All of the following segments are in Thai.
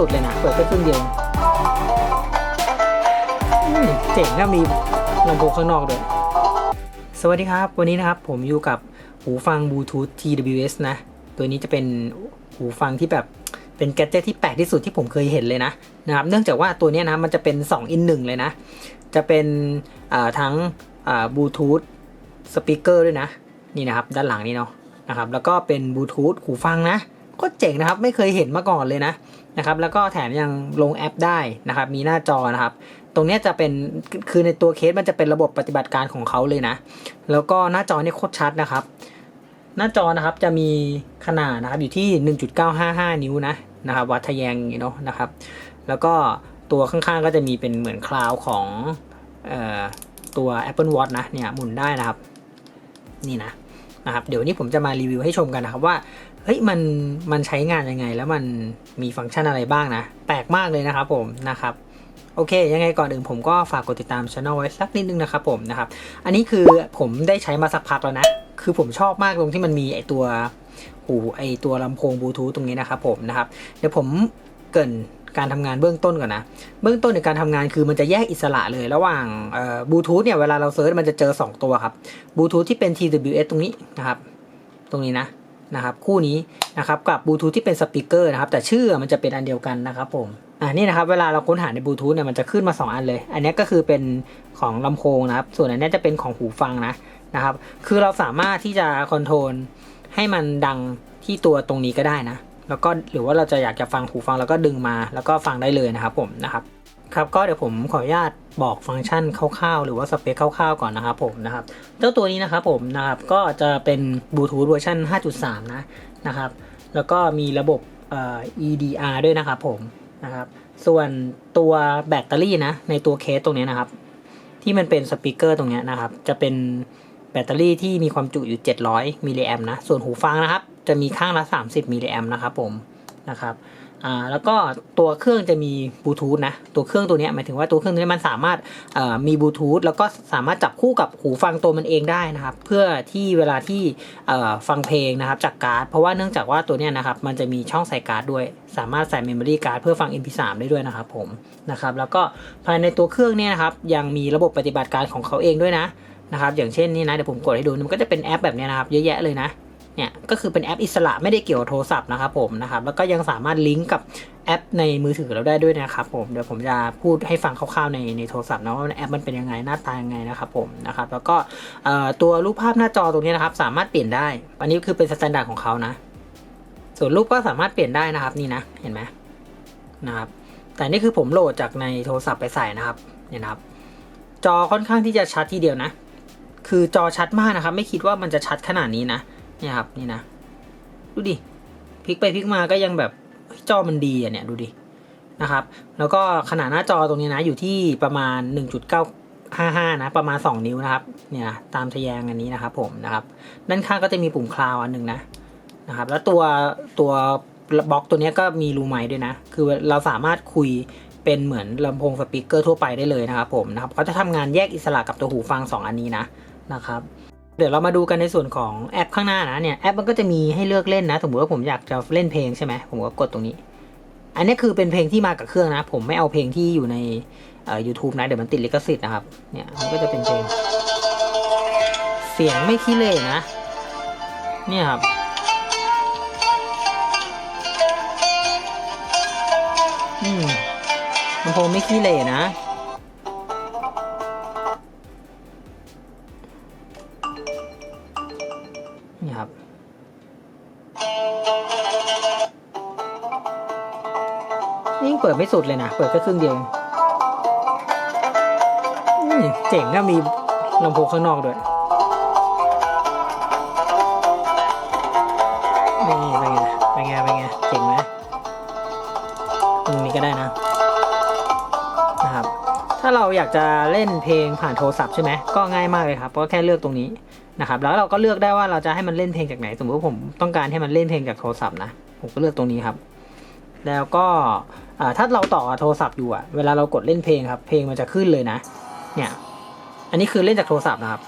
สุดเลยนะ เปิดแค่ครึ่งเดียวเจ๋งนะมีลำโพงข้างนอกด้วยสวัสดีครับ วันนี้นะครับผมอยู่กับหูฟังบลูทูธ TWS นะ ตัวนี้จะเป็นหูฟังที่แบบเป็นแกดเจิตที่แปลกที่สุดที่ผมเคยเห็นเลยนะนะครับ เนื่องจากว่าตัวนี้นะมันจะเป็น 2 in 1 เลยนะ จะเป็นทั้งบลูทูธสปีกเกอร์ด้วยนะ นี่นะครับ ด้านหลังนี่เนาะนะครับ แล้วก็เป็นบลูทูธหูฟังนะ ก็เจ๋งนะครับ ไม่เคยเห็นมาก่อนเลยนะนะครับ แล้วก็แถมยังลงแอปได้นะครับ มีหน้าจอนะครับ ตรงนี้จะเป็นคือในตัวเคสมันจะเป็นระบบปฏิบัติการของเขาเลยนะ แล้วก็หน้าจอเนี่ยโคตรชัดนะครับ หน้าจอนะครับจะมีขนาดนะครับอยู่ที่ 1.955 นิ้วนะนะครับ วัดทะแยงอย่างนี้เนาะนะครับ แล้วก็ตัวข้างๆก็จะมีเป็นเหมือนคลาวของออตัว Apple Watch นะเนี่ยหมุนได้นะครับ นี่นะนะครับ เดี๋ยวนี้ผมจะมารีวิวให้ชมกันนะครับว่า เฮ้ยมันมันใช้งานยังไง แล้วมันมีฟังก์ชันอะไรบ้างนะ แปลกมากเลยนะครับผมนะครับโอเค ยังไงก่อนอื่นผมก็ฝากกดติดตามช anel ไว้สักนิดนึงนะครับผมนะครับ อันนี้คือผมได้ใช้มาสักพักแล้วนะ คือผมชอบมากตรงที่มันมีไอตัวหูไอตัวลำโพงบลูทูธตรงนี้นะครับผมนะครับ เดี๋ยวผมเกินการทำงานเบื้องต้นก่อนนะ เบื้องต้นในการทำงานคือมันจะแยกอิสระเลยระหว่างบลูทูธเนี่ยเวลาเราเซิร์ชมันจะเจอ 2 ตัวครับบลูทูธที่เป็น TWS ตรงนี้นะครับ ตรงนี้นะ นะครับคู่นี้นะครับกับบลูทูธที่เป็นสปีกเกอร์นะครับแต่ชื่อมันจะเป็นอันเดียวกันนะครับผมอ่านี่นะครับเวลาเราค้นหาในบลูทูธเนี่ยมันจะขึ้นมา 2 อันเลย อันนี้ก็คือเป็นของลำโพงนะครับ ส่วนอันนี้จะเป็นของหูฟังนะนะครับ คือเราสามารถที่จะคอนโทรลให้มันดังที่ตัวตรงนี้ก็ได้นะ แล้วก็หรือว่าเราจะอยากจะฟังหูฟังแล้วก็ดึงมา แล้วก็ฟังได้เลยนะครับผมนะครับ ครับก็เดี๋ยวผมขออนุญาตบอกฟังก์ชันคร่าวๆ หรือว่าสเปคคร่าวๆก่อนนะครับผมนะครับเจ้าตัวนี้นะครับผมนะครับก็จะเป็นบลูทูธเวอร์ชัน5.3 นะนะครับแล้วก็มีระบบ EDR ด้วยนะครับผมนะครับส่วนตัวแบตเตอรี่นะในตัวเคสตรงนี้นะครับ ที่มันเป็นสปีกเกอร์ตรงนี้นะครับ จะเป็นแบตเตอรี่ที่มีความจุอยู่ 700มิลลิแอมนะส่วนหูฟังนะครับ จะมีข้างละ 30มิลลิแอมนะครับผมนะครับ อ่าแล้วก็ตัวเครื่องจะมีบลูทูธนะตัวเครื่องตัวนี้หมายถึงว่าตัวเครื่องตัวนี้มันสามารถอ่อมีบลูทูธแล้วก็สามารถจับคู่กับหูฟังตัวมันเองได้นะครับ เพื่อที่เวลาที่อ่อฟังเพลงนะครับจากการ์ด เพราะว่าเนื่องจากว่าตัวนี้นะครับมันจะมีช่องใส่การ์ดด้วย สามารถใส่เมมโมรี่การ์ดเพื่อฟัง MP3 ได้ด้วยนะครับผมนะครับแล้วก็ภายในตัวเครื่องเนี่ยนะครับยังมีระบบปฏิบัติการของเขาเองด้วยนะนะครับอย่างเช่นนี่นะเดี๋ยวผมกดให้ดูมันก็จะเป็นแอปแบบนี้นะครับเยอะแยะเลยนะ เนี่ยก็คือเป็นแอปอิสระไม่ได้เกี่ยวโทรศัพท์นะครับผมนะครับแล้วก็ยังสามารถลิงก์กับแอปในมือถือเราได้ด้วยนะครับผมเดี๋ยวผมจะพูดให้ฟังคร่าวๆในในโทรศัพท์นะว่าแอปมันเป็นยังไงหน้าตายังไงนะครับผมนะครับแล้วก็ตัวรูปภาพหน้าจอตรงนี้นะครับสามารถเปลี่ยนได้ อันนี้คือเป็นสแตนดาร์ดของเขานะส่วนรูปก็สามารถเปลี่ยนได้นะครับนี่นะเห็นไหมนะครับแต่นี่คือผมโหลดจากในโทรศัพท์ไปใส่นะครับเนี่ยนะครับ จอค่อนข้างที่จะชัดทีเดียวนะ คือจอชัดมากนะครับ ไม่คิดว่ามันจะชัดขนาดนี้นะ เนี่ยครับนี่นะ ดูดิพลิกไปพลิกมาก็ยังแบบจอมันดีอะเนี่ยดูดินะครับ แล้วก็ขนาดหน้าจอตรงนี้นะอยู่ที่ประมาณ 1.955 นะ ประมาณ 2 นิ้วนะครับ เนี่ยตามทะแยงอันนี้นะครับ ผมนะครับ ด้านข้างก็จะมีปุ่มคลาวอันหนึ่งนะนะครับ แล้วตัวตัวบล็อกตัวนี้ก็มีรูไมค์ด้วยนะ คือเราสามารถคุยเป็นเหมือนลำโพงสปีกเกอร์ทั่วไปได้เลยนะครับผมนะครับเขาจะทำงานแยกอิสระกับตัวหูฟัง 2 อันนี้นะนะครับ เดี๋ยวเรามาดูกันในส่วนของแอปข้างหน้านะเนี่ยแอปมันก็จะมีให้เลือกเล่นนะ สมมติว่าผมอยากจะเล่นเพลงใช่ไหมผมก็กดตรงนี้ อันนี้คือเป็นเพลงที่มากับเครื่องนะ ผมไม่เอาเพลงที่อยู่ในเอ่อ YouTube นะ เดี๋ยวมันติดลิขสิทธิ์นะครับเนี่ยมันก็จะเป็นเพลง เสียงไม่ขี้เล่นะ เนี่ยครับอืมลำโพงไม่ขี้เล่นะ นี่ครับนี่เปิดไม่สุดเลยนะ เปิดแค่ครึ่งเดียวเจ๋งนะมีลำโพงข้างนอกด้วยนี่เป็นไงเป็นไงเป็นไงเจ๋งไหมตรงนี้ก็ได้นะ ถ้าเราอยากจะเล่นเพลงผ่านโทรศัพท์ใช่ไหมก็ง่ายมากเลยครับเพราะแค่เลือกตรงนี้นะครับแล้วเราก็เลือกได้ว่าเราจะให้มันเล่นเพลงจากไหน สมมติว่าผมต้องการให้มันเล่นเพลงจากโทรศัพท์นะผมก็เลือกตรงนี้ครับ แล้วก็ถ้าเราต่อโทรศัพท์อยู่อะเวลาเรากดเล่นเพลงครับ เพลงมันจะขึ้นเลยนะ เนี่ยอันนี้คือเล่นจากโทรศัพท์นะครับ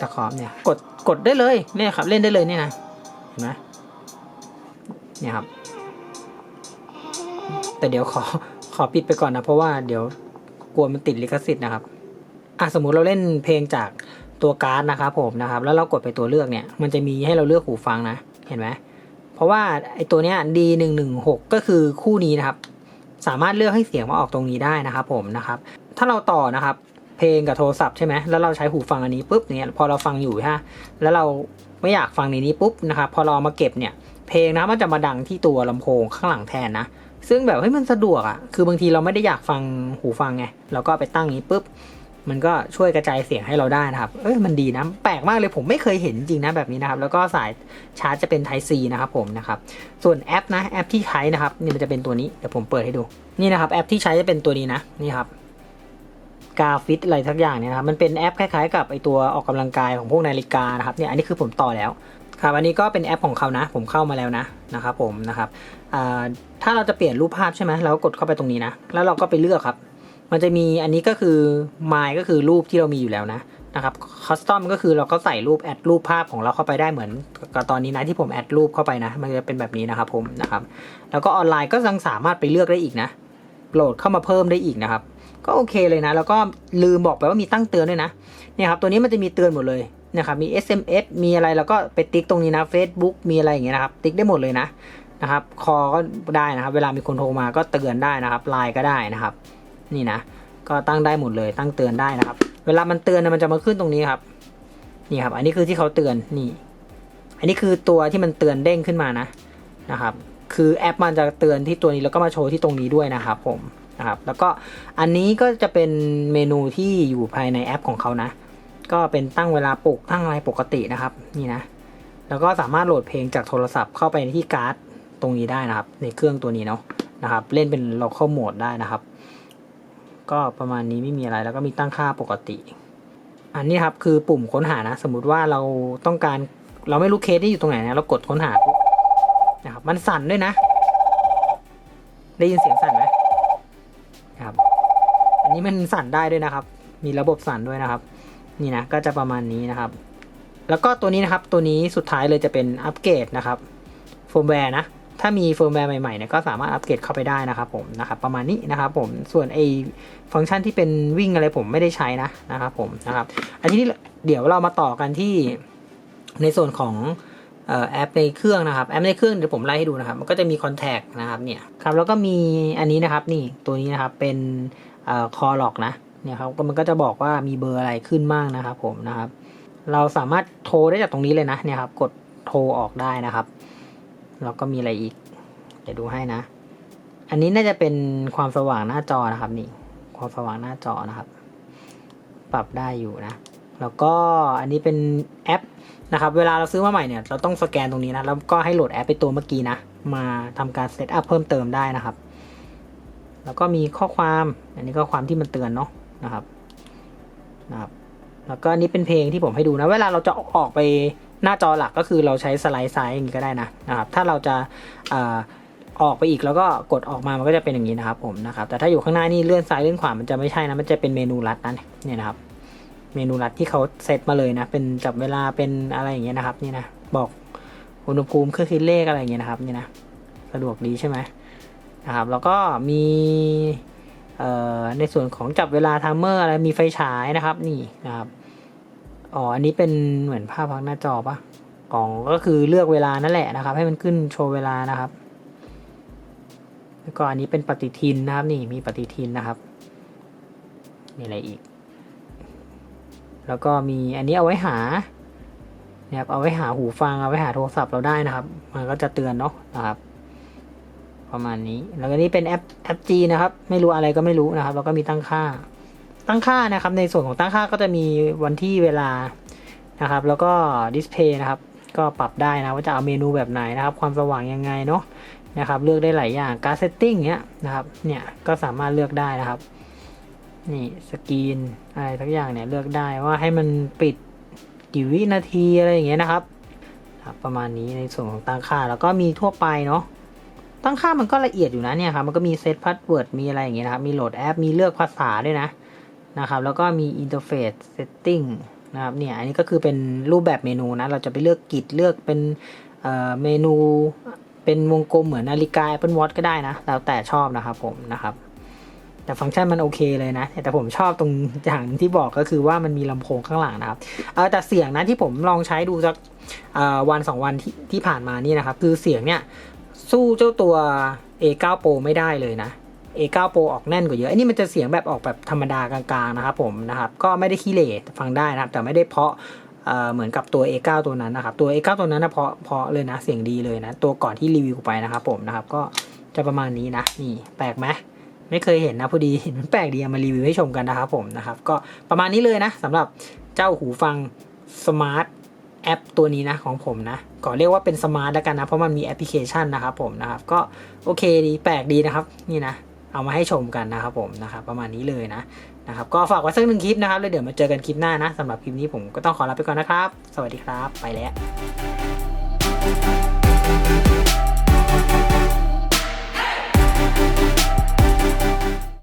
ตะขอบเนี่ยกดกดได้เลยเนี่ยครับ เล่นได้เลยเนี่ยนะเห็นไหมเนี่ยครับ แต่เดี๋ยวขอ ขอปิดไปก่อนนะ เพราะว่าเดี๋ยวกลัวมันติดลิขสิทธิ์นะครับอะสมมุติเราเล่นเพลงจากตัวการ์ดนะครับผมนะครับ แล้วเรากดไปตัวเลือกเนี่ย มันจะมีให้เราเลือกหูฟังนะ เห็นไหมเพราะว่าไอตัวเนี้ย D หนึ่งหนึ่งหกก็คือคู่นี้นะครับ สามารถเลือกให้เสียงมาออกตรงนี้ได้นะครับผมนะครับ ถ้าเราต่อนะครับ เพลงกับโทรศัพท์ใช่ไหมแล้วเราใช้หูฟังอันนี้ปุ๊บเนี่ยพอเราฟังอยู่ฮะแล้วเราไม่อยากฟังในนี้ปุ๊บนะครับ พอเราเอมาเก็บเนี่ย เพลงนะมันจะมาดังที่ตัวลำโพงข้างหลังแทนนะ ซึ่งแบบเฮ้ยมันสะดวกอะ่ะ คือบางทีเราไม่ได้อยากฟังหูฟังไง เราก็ไปตั้งอย่างนี้ปุ๊บ มันก็ช่วยกระจายเสียงให้เราได้นะครับ เอ้ยมันดีนะ แปลกมากเลยผมไม่เคยเห็นจริงนะแบบนี้นะครับ แล้วก็สายชาร์จจะเป็น Type C นะครับผมนะครับ ส่วนแอปนะแอปที่ใช้นะครับนี่มันจะเป็นตัวนี้ เดี๋ยวผมเปิดให้ดู นี่นะครับแอปที่ใช้จะเป็นตัวนี้นะ นี่ครับกาฟิตอะไรทักอย่างเนี่ยนะครับ มันเป็นแอปคล้ายๆ กับไอตัวออกกำลังกายของพวกนาฬิกานะครับ เนี่ย อันนี้คือผมต่อแล้ว ครับอันนี้ก็เป็นแอปของเขานะ ผมเข้ามาแล้วนะนะครับผมนะครับถ้าเราจะเปลี่ยนรูปภาพใช่ไหมเราก็กดเข้าไปตรงนี้นะ แล้วเราก็ไปเลือกครับ มันจะมีอันนี้ก็คือ my ก็คือรูปที่เรามีอยู่แล้วนะนะครับ custom ก็คือเราก็ใส่รูปแอดรูปภาพของเราเข้าไปได้เหมือนกับตอนนี้นะที่ผมแอดรูปเข้าไปนะ มันจะเป็นแบบนี้นะครับผมนะครับ แล้วก็ออนไลน์ก็ยังสามารถไปเลือกได้อีกนะโหลดเข้ามาเพิ่มได้อีกนะครับ ก็โอเคเลยนะ แล้วก็ลืมบอกไปว่ามีตั้งเตือนด้วยนะเนี่ยครับตัวนี้มันจะมีเตือนหมดเลย นะครับมี SMS มีอะไรแล้วก็ไปติ๊กตรงนี้นะ Facebook มีอะไรอย่างเงี้ยนะครับ ติ๊กได้หมดเลยนะนะครับ คอก็ได้นะครับ เวลามีคนโทรมาก็เตือนได้นะครับไลน์ก็ได้นะครับ นี่นะ ก็ตั้งได้หมดเลยตั้งเตือนได้นะครับ เวลามันเตือนมันจะมาขึ้นตรงนี้ครับ นี่ครับ อันนี้คือที่เขาเตือนนี่ อันนี้คือตัวที่มันเตือนเด้งขึ้นมานะนะครับ คือแอปมันจะเตือนที่ตัวนี้แล้วก็มาโชว์ที่ตรงนี้ด้วยนะครับผมนะครับแล้วก็อันนี้ก็จะเป็นเมนูที่อยู่ภายในแอปของเขานะ ก็เป็นตั้งเวลาปลุกตั้งอะไรปกตินะครับ นี่นะ แล้วก็สามารถโหลดเพลงจากโทรศัพท์เข้าไปในที่การ์ดตรงนี้ได้นะครับ ในเครื่องตัวนี้เนาะนะครับ เล่นเป็น local mode ได้นะครับ ก็ประมาณนี้ไม่มีอะไรแล้วก็มีตั้งค่าปกติ อันนี้ครับคือปุ่มค้นหานะ สมมุติว่าเราต้องการเราไม่รู้เคสที่อยู่ตรงไหนนะเรากดค้นหานะครับ มันสั่นด้วยนะ ได้ยินเสียงสั่นไหมครับ อันนี้มันสั่นได้ด้วยนะครับ มีระบบสั่นด้วยนะครับ นี่นะก็จะประมาณนี้นะครับ แล้วก็ตัวนี้นะครับตัวนี้สุดท้ายเลยจะเป็นอัปเกรดนะครับเฟิร์มแวร์นะถ้ามีเฟิร์มแวร์ใหม่ๆเนี่ยก็สามารถอัปเกรดเข้าไปได้นะครับผมนะครับประมาณนี้นะครับผมส่วนไอฟังก์ชันที่เป็นวิ่งอะไรผมไม่ได้ใช้นะนะครับผมนะครับอันนี้เดี๋ยวเรามาต่อกันที่ในส่วนของออแอปในเครื่องนะครับแอปในเครื่องเดี๋ยวผมไล่ให้ดูนะครับมันก็จะมีคอนแทคนะครับเนี่ยครับแล้วก็มีอันนี้นะครับนี่ตัวนี้นะครับเป็นเอ่อคอล็อกนะ เนี่ยครับก็มันก็จะบอกว่ามีเบอร์อะไรขึ้นบ้างนะครับผมนะครับ เราสามารถโทรได้จากตรงนี้เลยนะเนี่ยครับ กดโทรออกได้นะครับแล้วก็มีอะไรอีก เดี๋ยวดูให้นะ อันนี้น่าจะเป็นความสว่างหน้าจอนะครับนี่ ความสว่างหน้าจอนะครับ ปรับได้อยู่นะ แล้วก็อันนี้เป็นแอปนะครับ เวลาเราซื้อมาใหม่เนี่ย เราต้องสแกนตรงนี้นะ แล้วก็ให้โหลดแอปไปตัวเมื่อกี้นะ มาทำการเซตอัพเพิ่มเติมได้นะครับ แล้วก็มีข้อความ อันนี้ข้อความที่มันเตือนเนาะ นะครับนะครับ แล้วก็อันนี้เป็นเพลงที่ผมให้ดูนะ เวลาเราจะออกไปหน้าจอหลักก็คือเราใช้สไลด์ซ้ายอย่างนี้ก็ได้นะนะครับ ถ้าเราจะออกไปอีกแล้วก็กดออกมา มันก็จะเป็นอย่างนี้นะครับผมนะครับ แต่ถ้าอยู่ข้างหน้านี่เลื่อนซ้ายเลื่อนขวา มันจะไม่ใช่นะ มันจะเป็นเมนูลัดนะเนี่ยนะครับ เมนูลัดที่เขาเซตมาเลยนะ เป็นจับเวลา เป็นอะไรอย่างเงี้ยนะครับ นี่นะ บอกอุณหภูมิเครื่องคิดเลขอะไรอย่างเงี้ยนะครับ นี่นะ สะดวกดีใช่ไหมนะครับ แล้วก็มี ในส่วนของจับเวลาไทม์เมอร์อะไรมีไฟฉายนะครับนี่นะครับอ๋ออันนี้เป็นเหมือนภาพพักหน้าจอปะกล่องก็คือเลือกเวลานั่นแหละนะครับ ให้มันขึ้นโชว์เวลานะครับ แล้วก็อันนี้เป็นปฏิทินนะครับนี่มีปฏิทินนะครับมีอะไรอีก แล้วก็มีอันนี้เอาไว้หาเนี่ยครับเอาไว้หาหูฟังเอาไว้หาโทรศัพท์เราได้นะครับ มันก็จะเตือนเนาะนะครับ ประมาณนี้ แล้วก็นี่เป็นแอปแอป G นะครับ ไม่รู้อะไรก็ไม่รู้นะครับ แล้วก็มีตั้งค่า ตั้งค่านะครับ ในส่วนของตั้งค่าก็จะมีวันที่เวลานะครับ แล้วก็ดิสเพย์นะครับ ก็ปรับได้นะว่าจะเอาเมนูแบบไหนนะครับ ความสว่างยังไงเนาะนะครับ เลือกได้หลายอย่างการเซตติ้งเนี้ยนะครับ เนี่ยก็สามารถเลือกได้นะครับ นี่สกรีนอะไรทักอย่างเนี่ยเลือกได้ว่าให้มันปิดกี่วินาทีอะไรอย่างเงี้ยนะครับ ประมาณนี้ในส่วนของตั้งค่าแล้วก็มีทั่วไปเนาะ ตั้งค่ามันก็ละเอียดอยู่นะเนี่ยครับ มันก็มีเซตพาสเวิร์ด มีอะไรอย่างเงี้ยนะครับ มีโหลดแอป มีเลือกภาษาด้วยนะนะครับ แล้วก็มีอินเทอร์เฟซเซตติ้งนะครับ เนี่ย อันนี้ก็คือเป็นรูปแบบเมนูนะ เราจะไปเลือกกิจเลือกเป็นเอ่อเมนู เป็นวงกลมเหมือนนาฬิกา Apple Watch ก็ได้นะ แล้วแต่ชอบนะครับผมนะครับ แต่ฟังก์ชันมันโอเคเลยนะ แต่ผมชอบตรงอย่างที่บอกก็คือว่ามันมีลำโพงข้างหลังนะครับเออแต่เสียงนะที่ผมลองใช้ดูสักวันสองวันที่ที่ผ่านมานี่นะครับ คือเสียงเนี่ย สู้เจ้าตัว A9 Pro ไม่ได้เลยนะ A9 Pro ออกแน่นกว่าเยอะ อันนี้มันจะเสียงแบบออกแบบธรรมดากลางๆนะครับผมนะครับ ก็ไม่ได้ขี้เหร่ฟังได้นะครับ แต่ไม่ได้เพาะเเหมือนกับตัว A9 ตัวนั้นนะครับ ตัว A9 ตัวนั้นนะเพาะเพาะเลยนะ เสียงดีเลยนะ ตัวก่อนที่รีวิวไปนะครับผมนะครับ ก็จะประมาณนี้นะ นี่แปลกไหมไม่เคยเห็นนะพอดีเห็นมันแปลกดีมารีวิวให้ชมกันนะครับผมนะครับ ก็ประมาณนี้เลยนะสำหรับเจ้าหูฟังสมาร์ท แอปตัวนี้นะของผมนะก่อเรียกว่าเป็นสมาร์ทแล้วกันนะ เพราะมันมีแอปพลิเคชันนะครับผมนะครับ ก็โอเคดีแปลกดีนะครับ นี่นะ เอามาให้ชมกันนะครับผมนะครับ ประมาณนี้เลยนะนะครับก็ฝากไว้สักหนึ่งคลิปนะครับแล้วเดี๋ยวมาเจอกันคลิปหน้านะสำหรับคลิปนี้ผมก็ต้องขอลาไปก่อนนะครับ สวัสดีครับ ไปแล้ว